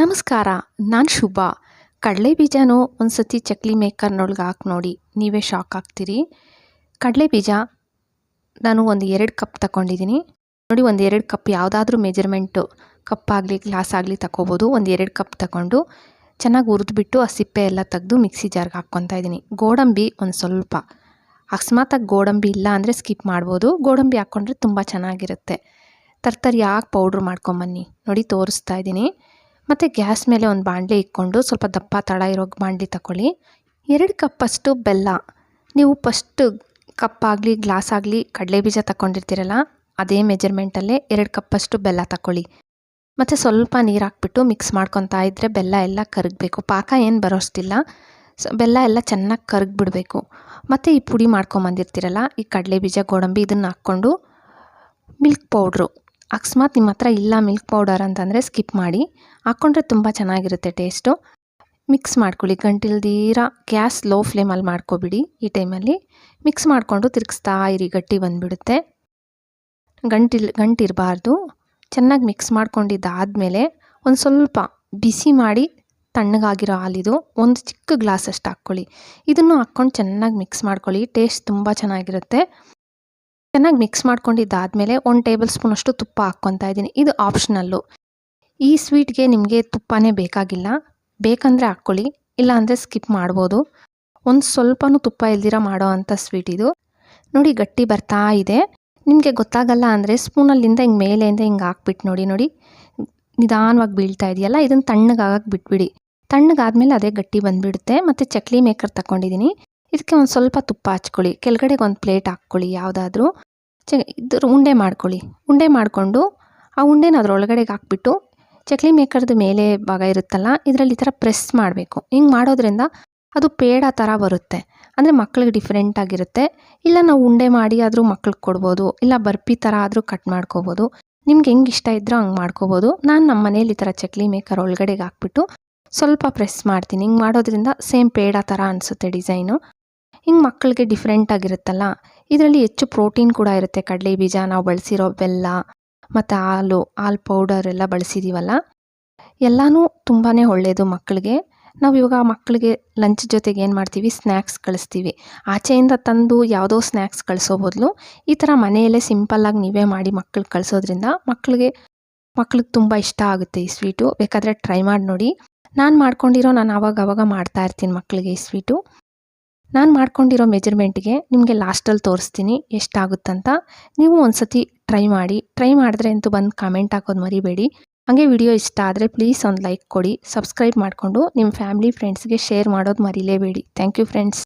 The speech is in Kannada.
ನಮಸ್ಕಾರ, ನಾನು ಶುಭ. ಕಡಲೆ ಬೀಜನೂ ಒಂದು ಸತಿ ಚಕ್ಲಿ ಮೇಕರ್ನೊಳಗೆ ಹಾಕಿ ನೋಡಿ, ನೀವೇ ಶಾಕ್ ಆಗ್ತೀರಿ? ಕಡಲೆ ಬೀಜ ನಾನು ಒಂದು ಎರಡು ಕಪ್ ತಗೊಂಡಿದ್ದೀನಿ ನೋಡಿ, ಒಂದು ಎರಡು ಕಪ್ ಯಾವುದಾದ್ರೂ ಮೆಜರ್ಮೆಂಟು, ಕಪ್ ಆಗಲಿ, ಗ್ಲಾಸ್ ಆಗಲಿ ತಗೋಬೋದು ಒಂದು ಎರಡು ಕಪ್ ತಗೊಂಡು ಚೆನ್ನಾಗಿ ಹುರಿದ್ಬಿಟ್ಟು ಆ ಸಿಪ್ಪೆ ಎಲ್ಲ ತೆಗೆದು ಮಿಕ್ಸಿ ಜಾರ್ಗೆ ಹಾಕ್ಕೊತಾ ಇದ್ದೀನಿ ಗೋಡಂಬಿ ಒಂದು ಸ್ವಲ್ಪ. ಅಕಸ್ಮಾತಾಗಿ ಗೋಡಂಬಿ ಇಲ್ಲ ಅಂದರೆ ಸ್ಕಿಪ್ ಮಾಡ್ಬೋದು. ಗೋಡಂಬಿ ಹಾಕ್ಕೊಂಡ್ರೆ ತುಂಬ ಚೆನ್ನಾಗಿರುತ್ತೆ. ತರ್ತರಿ ಯಾಕೆ ಪೌಡ್ರ್ ಮಾಡ್ಕೊಂಬನ್ನಿ. ನೋಡಿ, ತೋರಿಸ್ತಾ ಇದ್ದೀನಿ ಮತ್ತು ಗ್ಯಾಸ್ ಮೇಲೆ ಒಂದು ಬಾಣಲೆ ಇಕ್ಕೊಂಡು ಸ್ವಲ್ಪ ದಪ್ಪ, ತಳ ಇರೋ ಬಾಣಲೆ ತಗೊಳ್ಳಿ ಎರಡು ಕಪ್ಪಷ್ಟು ಬೆಲ್ಲ. ನೀವು ಫಸ್ಟ್ ಕಪ್ ಆಗಲಿ ಗ್ಲಾಸ್ ಆಗಲಿ ಕಡಲೆ ಬೀಜ ತಗೊಂಡಿರ್ತೀರಲ್ಲ ಅದೇ ಮೆಜರ್ಮೆಂಟಲ್ಲೇ ಎರಡು ಕಪ್ಪಷ್ಟು ಬೆಲ್ಲ ತಗೊಳ್ಳಿ ಮತ್ತು ಸ್ವಲ್ಪ ನೀರು ಹಾಕ್ಬಿಟ್ಟು ಮಿಕ್ಸ್ ಮಾಡ್ಕೊತಾ ಇದ್ದರೆ ಬೆಲ್ಲ ಎಲ್ಲ ಕರಗಬೇಕು. ಪಾಕ ಏನು ಬರೋಷ್ಟಿಲ್ಲ. ಬೆಲ್ಲ ಎಲ್ಲ ಚೆನ್ನಾಗಿ ಕರಗಿಬಿಡಬೇಕು. ಮತ್ತು ಈ ಪುಡಿ ಮಾಡ್ಕೊಂಬಂದಿರ್ತೀರಲ್ಲ, ಈ ಕಡಲೆ ಬೀಜ, ಗೋಡಂಬಿ ಇದನ್ನು ಹಾಕ್ಕೊಂಡು ಮಿಲ್ಕ್ ಪೌಡ್ರು ಅಕಸ್ಮಾತ್ ನಿಮ್ಮ ಹತ್ರ ಇಲ್ಲ ಮಿಲ್ಕ್ ಪೌಡರ್ ಅಂತಂದರೆ ಸ್ಕಿಪ್ ಮಾಡಿ. ಹಾಕ್ಕೊಂಡ್ರೆ ತುಂಬ ಚೆನ್ನಾಗಿರುತ್ತೆ ಟೇಸ್ಟು. ಮಿಕ್ಸ್ ಮಾಡ್ಕೊಳ್ಳಿ. ಗಂಟಿಲ್ದೀರ ಗ್ಯಾಸ್ ಲೋ ಫ್ಲೇಮಲ್ಲಿ ಮಾಡ್ಕೊಬಿಡಿ ಈ ಟೈಮಲ್ಲಿ. ಮಿಕ್ಸ್ ಮಾಡಿಕೊಂಡು ತಿರುಗಿಸ್ತಾ ಇರಿ. ಗಟ್ಟಿ ಬಂದುಬಿಡುತ್ತೆ. ಗಂಟಿಲ್, ಗಂಟಿರಬಾರ್ದು. ಚೆನ್ನಾಗಿ ಮಿಕ್ಸ್ ಮಾಡ್ಕೊಂಡಿದ್ದಾದಮೇಲೆ ಒಂದು ಸ್ವಲ್ಪ ಬಿಸಿ ಮಾಡಿ ತಣ್ಣಗಾಗಿರೋ ಹಾಲಿದು ಒಂದು ಚಿಕ್ಕ ಗ್ಲಾಸ್ ಅಷ್ಟು ಹಾಕ್ಕೊಳ್ಳಿ. ಇದನ್ನು ಹಾಕ್ಕೊಂಡು ಚೆನ್ನಾಗಿ ಮಿಕ್ಸ್ ಮಾಡ್ಕೊಳ್ಳಿ. ಟೇಸ್ಟ್ ತುಂಬ ಚೆನ್ನಾಗಿರುತ್ತೆ. ಚೆನ್ನಾಗಿ ಮಿಕ್ಸ್ ಮಾಡ್ಕೊಂಡಿದ್ದಾದಮೇಲೆ ಒಂದು ಟೇಬಲ್ ಸ್ಪೂನ್ ಅಷ್ಟು ತುಪ್ಪ ಹಾಕ್ಕೊತಾ ಇದ್ದೀನಿ. ಇದು ಆಪ್ಷನಲ್ಲು ಈ ಸ್ವೀಟ್ಗೆ ನಿಮಗೆ ತುಪ್ಪನೇ ಬೇಕಾಗಿಲ್ಲ. ಬೇಕಂದರೆ ಹಾಕ್ಕೊಳ್ಳಿ, ಇಲ್ಲಾಂದರೆ ಸ್ಕಿಪ್ ಮಾಡ್ಬೋದು. ಒಂದು ಸ್ವಲ್ಪನೂ ತುಪ್ಪ ಇಲ್ದಿರ ಮಾಡೋ ಅಂಥ ಸ್ವೀಟ್ ಇದು. ನೋಡಿ, ಗಟ್ಟಿ ಬರ್ತಾ ಇದೆ. ನಿಮಗೆ ಗೊತ್ತಾಗಲ್ಲ ಅಂದರೆ ಸ್ಪೂನಲ್ಲಿಂದ ಹಿಂಗೆ ಮೇಲೆಯಿಂದ ಹಿಂಗೆ ಹಾಕ್ಬಿಟ್ಟು ನೋಡಿ ನೋಡಿ. ನಿಧಾನವಾಗಿ ಬೀಳ್ತಾ ಇದೆಯಲ್ಲ, ಇದನ್ನು ತಣ್ಣಗಾಗಕ್ಕೆ ಬಿಟ್ಬಿಡಿ. ತಣ್ಣಗಾದ್ಮೇಲೆ ಅದೇ ಗಟ್ಟಿ ಬಂದುಬಿಡುತ್ತೆ. ಮತ್ತು ಚಕ್ಲಿ ಮೇಕರ್ ತಗೊಂಡಿದ್ದೀನಿ ಇದಕ್ಕೆ ಒಂದು ಸ್ವಲ್ಪ ತುಪ್ಪ ಹಚ್ಕೊಳ್ಳಿ. ಕೆಳಗಡೆಗೆ ಒಂದು ಪ್ಲೇಟ್ ಹಾಕ್ಕೊಳ್ಳಿ ಯಾವುದಾದ್ರೂ. ಚ ಇದ್ರ ಉಂಡೆ ಮಾಡ್ಕೊಳ್ಳಿ. ಉಂಡೆ ಮಾಡಿಕೊಂಡು ಆ ಉಂಡೆನ ಅದರೊಳಗಡೆಗೆ ಹಾಕ್ಬಿಟ್ಟು ಚಕ್ಲಿ ಮೇಕರ್ದು ಮೇಲೆ ಭಾಗ ಇರುತ್ತಲ್ಲ, ಇದರಲ್ಲಿ ಈ ಥರ ಪ್ರೆಸ್ ಮಾಡಬೇಕು. ಹಿಂಗೆ ಮಾಡೋದ್ರಿಂದ ಅದು ಪೇಡ ಥರ ಬರುತ್ತೆ. ಅಂದರೆ ಮಕ್ಳಿಗೆ ಡಿಫ್ರೆಂಟ್ ಆಗಿರುತ್ತೆ. ಇಲ್ಲ ನಾವು ಉಂಡೆ ಮಾಡಿ ಆದರೂ ಮಕ್ಳಿಗೆ ಕೊಡ್ಬೋದು, ಇಲ್ಲ ಬರ್ಪಿ ಥರ ಆದರೂ ಕಟ್ ಮಾಡ್ಕೋಬೋದು. ನಿಮ್ಗೆ ಹೆಂಗೆ ಇಷ್ಟ ಇದ್ದರೂ ಹಂಗೆ ಮಾಡ್ಕೋಬೋದು. ನಾನು ನಮ್ಮ ಮನೇಲಿ ಈ ಥರ ಚಕ್ಲಿ ಮೇಕರ್ ಒಳಗಡೆಗೆ ಹಾಕ್ಬಿಟ್ಟು ಸ್ವಲ್ಪ ಪ್ರೆಸ್ ಮಾಡ್ತೀನಿ. ಹಿಂಗೆ ಮಾಡೋದ್ರಿಂದ ಸೇಮ್ ಪೇಡ ಥರ ಅನಿಸುತ್ತೆ ಡಿಸೈನು. ಹಿಂಗೆ ಮಕ್ಕಳಿಗೆ ಡಿಫ್ರೆಂಟ್ ಆಗಿರುತ್ತಲ್ಲ? ಇದರಲ್ಲಿ ಹೆಚ್ಚು ಪ್ರೋಟೀನ್ ಕೂಡ ಇರುತ್ತೆ. ಕಡಲೆ ಬೀಜ ನಾವು ಬಳಸಿರೋ ಬೆಲ್ಲ ಮತ್ತು ಹಾಲು ಹಾಲು ಪೌಡರ್ ಎಲ್ಲ ಬಳಸಿದ್ದೀವಲ್ಲ ಎಲ್ಲನೂ ತುಂಬಾ ಒಳ್ಳೆಯದು ಮಕ್ಕಳಿಗೆ. ನಾವು ಇವಾಗ ಮಕ್ಕಳಿಗೆ ಲಂಚ್ ಜೊತೆಗೆ ಏನು ಮಾಡ್ತೀವಿ? ಸ್ನ್ಯಾಕ್ಸ್ ಕಳಿಸ್ತೀವಿ. ಆಚೆಯಿಂದ ತಂದು ಯಾವುದೋ ಸ್ನ್ಯಾಕ್ಸ್ ಕಳಿಸೋ ಬದಲು ಈ ಥರ ಮನೆಯಲ್ಲೇ ಸಿಂಪಲ್ಲಾಗಿ ನೀವೇ ಮಾಡಿ ಮಕ್ಕಳಿಗೆ ಕಳಿಸೋದ್ರಿಂದ ಮಕ್ಕಳಿಗೆ ಮಕ್ಳಿಗೆ ತುಂಬ ಇಷ್ಟ ಆಗುತ್ತೆ ಈ ಸ್ವೀಟು ಬೇಕಾದರೆ ಟ್ರೈ ಮಾಡಿ ನೋಡಿ. ನಾನು ಮಾಡ್ಕೊಂಡಿರೋ ನಾನು ಆವಾಗ ಆವಾಗ ಮಾಡ್ತಾ ಇರ್ತೀನಿ ಮಕ್ಕಳಿಗೆ ಈ ಸ್ವೀಟು ನಾನು ಮಾಡ್ಕೊಂಡಿರೋ ಮೆಜರ್ಮೆಂಟ್ಗೆ ನಿಮಗೆ ಲಾಸ್ಟಲ್ಲಿ ತೋರಿಸ್ತೀನಿ ಎಷ್ಟಾಗುತ್ತಂತ. ನೀವು ಒಂದು ಸತಿ ಟ್ರೈ ಮಾಡಿ ಟ್ರೈ ಮಾಡಿದ್ರೆ ಅಂತೂ ಬಂದು ಕಮೆಂಟ್ ಹಾಕೋದು ಮರಿಬೇಡಿ. ಹಾಗೆ ವಿಡಿಯೋ ಇಷ್ಟ ಆದರೆ ಪ್ಲೀಸ್ ಒಂದು ಲೈಕ್ ಕೊಡಿ ಸಬ್ಸ್ಕ್ರೈಬ್ ಮಾಡಿಕೊಂಡು ನಿಮ್ಮ ಫ್ಯಾಮಿಲಿ ಫ್ರೆಂಡ್ಸ್ಗೆ ಶೇರ್ ಮಾಡೋದು ಮರಿಲೇಬೇಡಿ. Thank you friends